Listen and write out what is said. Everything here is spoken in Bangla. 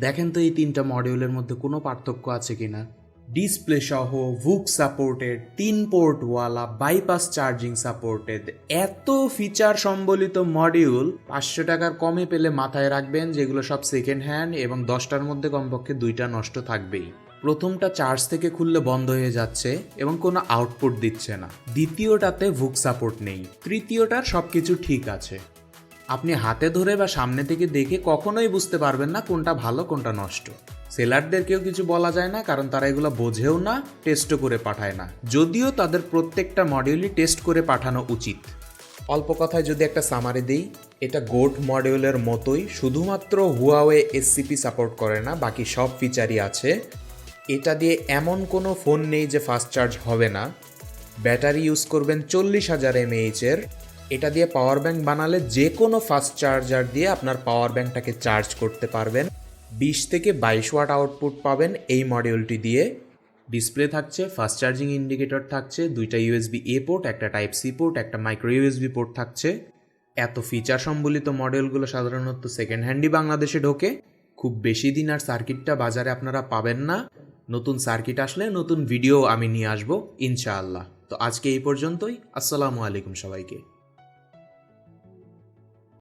দেখেন তো এই তিনটা মডিউলের মধ্যে কোনো পার্থক্য আছে কিনা? ডিসপ্লে সহ ভুক সাপোর্টেড তিন পোর্টওয়ালা বাইপাস চার্জিং সাপোর্টেড এত ফিচার সম্বলিত মডিউল পাঁচশো টাকার কমে পেলে মাথায় রাখবেন যেগুলো সব সেকেন্ড হ্যান্ড এবং দশটার মধ্যে কমপক্ষে দুইটা নষ্ট থাকবেই। প্রথমটা চার্জ থেকে খুললে বন্ধ হয়ে যাচ্ছে এবং কোনো আউটপুট দিচ্ছে না। দ্বিতীয়টাতে ভুক সাপোর্ট নেই। তৃতীয়টার সব কিছু ঠিক আছে। আপনি হাতে ধরে বা সামনে থেকে দেখে কখনোই বুঝতে পারবেন না কোনটা ভালো, কোনটা নষ্ট। সেলারদেরকেও কিছু বলা যায় না, কারণ তারা এগুলো বোঝেও না টেস্টও করে পাঠায় না। যদিও তাদের প্রত্যেকটা মডিউলই টেস্ট করে পাঠানো উচিত। অল্প কথায় যদি একটা সামারি দিই, এটা গোট মডিউলের মতোই শুধুমাত্র হুয়াওয়ে এসসিপি সাপোর্ট করে না, বাকি সব ফিচারই আছে। এটা দিয়ে এমন কোনো ফোন নেই যে ফাস্ট চার্জ হবে না। ব্যাটারি ইউজ করবেন চল্লিশ হাজার এমএইচের এটা দিয়ে পাওয়ার ব্যাংক বানালে যে কোনো ফাস্ট চার্জার দিয়ে আপনার পাওয়ার ব্যাংকটাকে চার্জ করতে পারবেন। বিশ থেকে বাইশ ওয়াট আউটপুট পাবেন এই মডিউলটি দিয়ে। ডিসপ্লে থাকছে ফাস্ট চার্জিং ইন্ডিকেটর থাকছে, দুইটা ইউএসবি এ পোর্ট একটা টাইপ সি পোর্ট একটা মাইক্রো ইউএসবি পোর্ট থাকছে। এত ফিচার সম্বলিত মডেলগুলো সাধারণত সেকেন্ড হ্যান্ডই বাংলাদেশে ঢোকে। খুব বেশি দিন আর সার্কিটটা বাজারে আপনারা পাবেন না। নতুন সার্কিট আসলে নতুন ভিডিও আমি নিয়ে আসব, ইনশাআল্লাহ। তো আজকে এই পর্যন্তই, আসসালামু আলাইকুম সবাইকে।